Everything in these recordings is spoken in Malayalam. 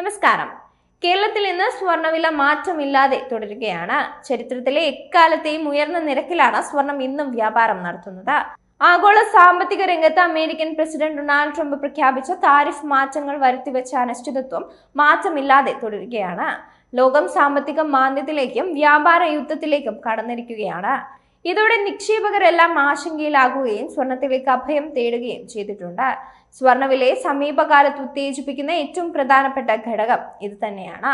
നമസ്കാരം. കേരളത്തിൽ ഇന്ന് സ്വർണവില മാറ്റമില്ലാതെ തുടരുകയാണ്. ചരിത്രത്തിലെ എക്കാലത്തെയും ഉയർന്ന നിരക്കിലാണ് സ്വർണം ഇന്നും വ്യാപാരം നടത്തുന്നത്. ആഗോള സാമ്പത്തിക രംഗത്ത് അമേരിക്കൻ പ്രസിഡന്റ് ഡൊണാൾഡ് ട്രംപ് പ്രഖ്യാപിച്ച താരിഫ് മാറ്റങ്ങൾ വരുത്തിവെച്ച അനിശ്ചിതത്വം മാറ്റമില്ലാതെ തുടരുകയാണ്. ലോകം സാമ്പത്തിക മാന്ദ്യത്തിലേക്കും വ്യാപാര യുദ്ധത്തിലേക്കും കടന്നിരിക്കുകയാണ്. ഇതോടെ നിക്ഷേപകരെല്ലാം ആശങ്കയിലാകുകയും സ്വർണത്തിലേക്ക് അഭയം തേടുകയും ചെയ്തിട്ടുണ്ട്. സ്വർണവിലയെ സമീപകാലത്ത് ഉത്തേജിപ്പിക്കുന്ന ഏറ്റവും പ്രധാനപ്പെട്ട ഘടകം ഇത് തന്നെയാണ്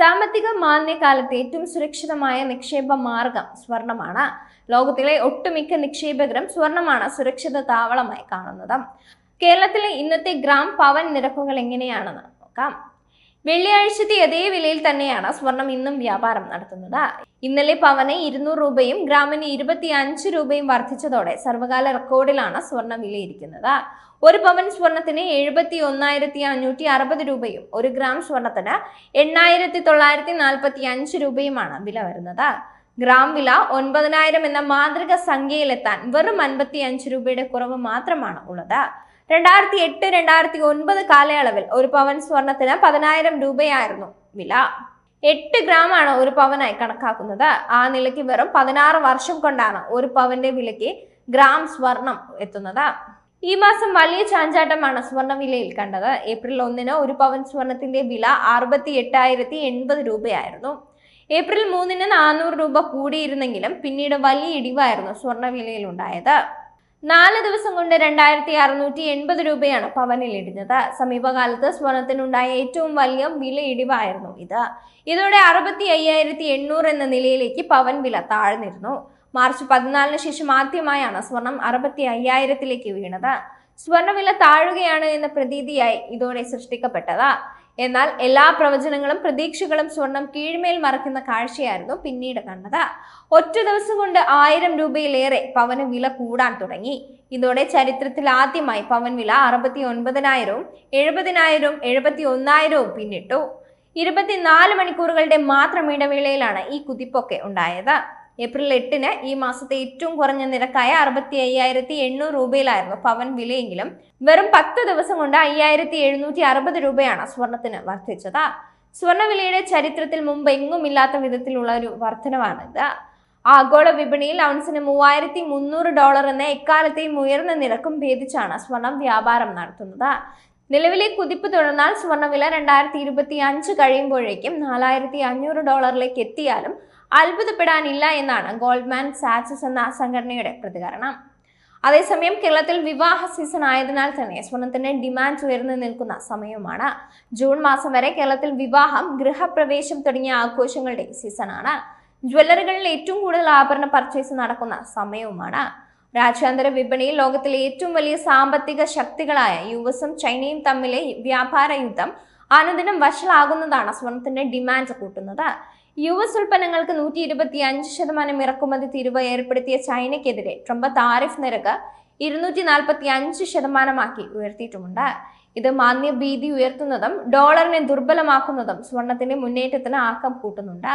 സാമ്പത്തിക മാന്ദ്യകാലത്ത് ഏറ്റവും സുരക്ഷിതമായ നിക്ഷേപ മാർഗം സ്വർണമാണ്. ലോകത്തിലെ ഒട്ടുമിക്ക നിക്ഷേപകരും സ്വർണമാണ് സുരക്ഷിത താവളമായി കാണുന്നത്. കേരളത്തിലെ ഇന്നത്തെ ഗ്രാം പവൻ നിരക്കുകൾ എങ്ങനെയാണെന്ന് നോക്കാം. വെള്ളിയാഴ്ചത്തെ അതേ വിലയിൽ തന്നെയാണ് സ്വർണം ഇന്നും വ്യാപാരം നടത്തുന്നത്. ഇന്നലെ പവന് ഇരുന്നൂറ് രൂപയും ഗ്രാമിന് ഇരുപത്തി അഞ്ച് രൂപയും വർദ്ധിച്ചതോടെ സർവകാല റെക്കോർഡിലാണ് സ്വർണം വിലയിരിക്കുന്നത്. ഒരു പവൻ സ്വർണത്തിന് എഴുപത്തി ഒന്നായിരത്തി അഞ്ഞൂറ്റി അറുപത് രൂപയും ഒരു ഗ്രാം സ്വർണത്തിന് എണ്ണായിരത്തി തൊള്ളായിരത്തി നാൽപ്പത്തി അഞ്ച് രൂപയുമാണ് വില വരുന്നത്. ഗ്രാം വില ഒൻപതിനായിരം എന്ന മാതൃക സംഖ്യയിലെത്താൻ വെറും അൻപത്തി അഞ്ച് രൂപയുടെ കുറവ് മാത്രമാണ് ഉള്ളത്. രണ്ടായിരത്തി എട്ട് രണ്ടായിരത്തി ഒൻപത് കാലയളവിൽ ഒരു പവൻ സ്വർണത്തിന് പതിനായിരം രൂപയായിരുന്നു വില. എട്ട് ഗ്രാം ആണ് ഒരു പവനായി കണക്കാക്കുന്നത്. ആ നിലയ്ക്ക് വെറും പതിനാറ് വർഷം കൊണ്ടാണ് ഒരു പവന്റെ വിലയ്ക്ക് ഗ്രാം സ്വർണം എത്തുന്നത്. ഈ മാസം വലിയ ചാഞ്ചാട്ടമാണ് സ്വർണ വിലയിൽ കണ്ടത്. ഏപ്രിൽ ഒന്നിന് ഒരു പവൻ സ്വർണത്തിന്റെ വില അറുപത്തി എട്ടായിരത്തി എൺപത് രൂപയായിരുന്നു. ഏപ്രിൽ മൂന്നിന് നാനൂറ് രൂപ കൂടിയിരുന്നെങ്കിലും പിന്നീട് വലിയ ഇടിവായിരുന്നു സ്വർണ വിലയിൽ ഉണ്ടായത്. നാല് ദിവസം കൊണ്ട് രണ്ടായിരത്തി അറുന്നൂറ്റി എൺപത് രൂപയാണ് പവനിൽ ഇടിഞ്ഞത്. സമീപകാലത്ത് സ്വർണത്തിനുണ്ടായ ഏറ്റവും വലിയ വില ഇടിവായിരുന്നു ഇത്. ഇതോടെ അറുപത്തി അയ്യായിരത്തി എണ്ണൂറ് എന്ന നിലയിലേക്ക് പവൻ വില താഴ്ന്നിരുന്നു. മാർച്ച് പതിനാലിന് ശേഷം ആദ്യമായാണ് സ്വർണം അറുപത്തി അയ്യായിരത്തിലേക്ക് വീണത്. സ്വർണവില താഴുകയാണ് എന്ന പ്രതീതിയായി ഇതോടെ സൃഷ്ടിക്കപ്പെട്ടത്. എന്നാൽ എല്ലാ പ്രവചനങ്ങളും പ്രതീക്ഷകളും സ്വർണം കീഴ്മേൽ മറക്കുന്ന കാഴ്ചയായിരുന്നു പിന്നീട് കണ്ടത്. ഒറ്റ ദിവസം കൊണ്ട് ആയിരം രൂപയിലേറെ പവന് വില കൂടാൻ തുടങ്ങി. ഇതോടെ ചരിത്രത്തിൽ ആദ്യമായി പവൻ വില അറുപത്തി ഒൻപതിനായിരവും എഴുപതിനായിരവും എഴുപത്തി ഒന്നായിരവും പിന്നിട്ടു. ഇരുപത്തിനാല് മണിക്കൂറുകളുടെ മാത്രം ഇടവേളയിലാണ് ഈ കുതിപ്പൊക്കെ ഉണ്ടായത്. ഏപ്രിൽ എട്ടിന് ഈ മാസത്തെ ഏറ്റവും കുറഞ്ഞ നിരക്കായ അറുപത്തി അയ്യായിരത്തി എണ്ണൂറ് രൂപയിലായിരുന്നു പവൻ വിലയെങ്കിലും. വെറും പത്ത് ദിവസം കൊണ്ട് അയ്യായിരത്തി എഴുന്നൂറ്റി അറുപത് രൂപയാണ് സ്വർണത്തിന് വർദ്ധിച്ചത്. സ്വർണവിലയുടെ ചരിത്രത്തിൽ മുമ്പ് എങ്ങുമില്ലാത്ത വിധത്തിലുള്ള ഒരു വർധനവാണിത്. ആഗോള വിപണിയിൽ ഔൺസിന് മൂവായിരത്തി മുന്നൂറ് ഡോളർ എന്ന എക്കാലത്തെയും ഉയർന്ന നിരക്കും ഭേദിച്ചാണ് സ്വർണം വ്യാപാരം നടത്തുന്നത്. നിലവിലെ കുതിപ്പ് തുടർന്നാൽ സ്വർണവില രണ്ടായിരത്തി ഇരുപത്തി അഞ്ച് കഴിയുമ്പോഴേക്കും നാലായിരത്തി അഞ്ഞൂറ് ഡോളറിലേക്ക് എത്തിയാലും അത്ഭുതപ്പെടാനില്ല എന്നാണ് ഗോൾഡ്മാൻ സാച്ചസ് എന്ന സംഘടനയുടെ പ്രതികരണം. അതേസമയം കേരളത്തിൽ വിവാഹ സീസൺ ആയതിനാൽ തന്നെ സ്വർണത്തിന്റെ ഡിമാൻഡ് ഉയർന്നു നിൽക്കുന്ന സമയവുമാണ്. ജൂൺ മാസം വരെ കേരളത്തിൽ വിവാഹം ഗൃഹപ്രവേശം തുടങ്ങിയ ആഘോഷങ്ങളുടെ സീസണാണ് ജ്വല്ലറികളിൽ ഏറ്റവും കൂടുതൽ ആഭരണ പർച്ചേസ് നടക്കുന്ന സമയവുമാണ്. രാജ്യാന്തര വിപണിയിൽ ലോകത്തിലെ ഏറ്റവും വലിയ സാമ്പത്തിക ശക്തികളായ യു എസും ചൈനയും തമ്മിലെ വ്യാപാര യുദ്ധം അനുദിനം വഷളാകുന്നതാണ് സ്വർണത്തിന്റെ ഡിമാൻഡ് കൂട്ടുന്നത്. യു എസ് ഉൽപ്പന്നങ്ങൾക്ക് നൂറ്റി ഇരുപത്തി അഞ്ച് ശതമാനം ഇറക്കുമതി തീരുവ ഏർപ്പെടുത്തിയ ചൈനയ്ക്കെതിരെ ട്രംപ് താരിഫ് നിരക്ക് ഇരുന്നൂറ്റി നാൽപ്പത്തി അഞ്ച് ശതമാനമാക്കി ഉയർത്തിയിട്ടുമുണ്ട്. ഇത് മാന്യഭീതി ഉയർത്തുന്നതും ഡോളറിനെ ദുർബലമാക്കുന്നതും സ്വർണത്തിന്റെ മുന്നേറ്റത്തിന് ആക്കം കൂട്ടുന്നുണ്ട്.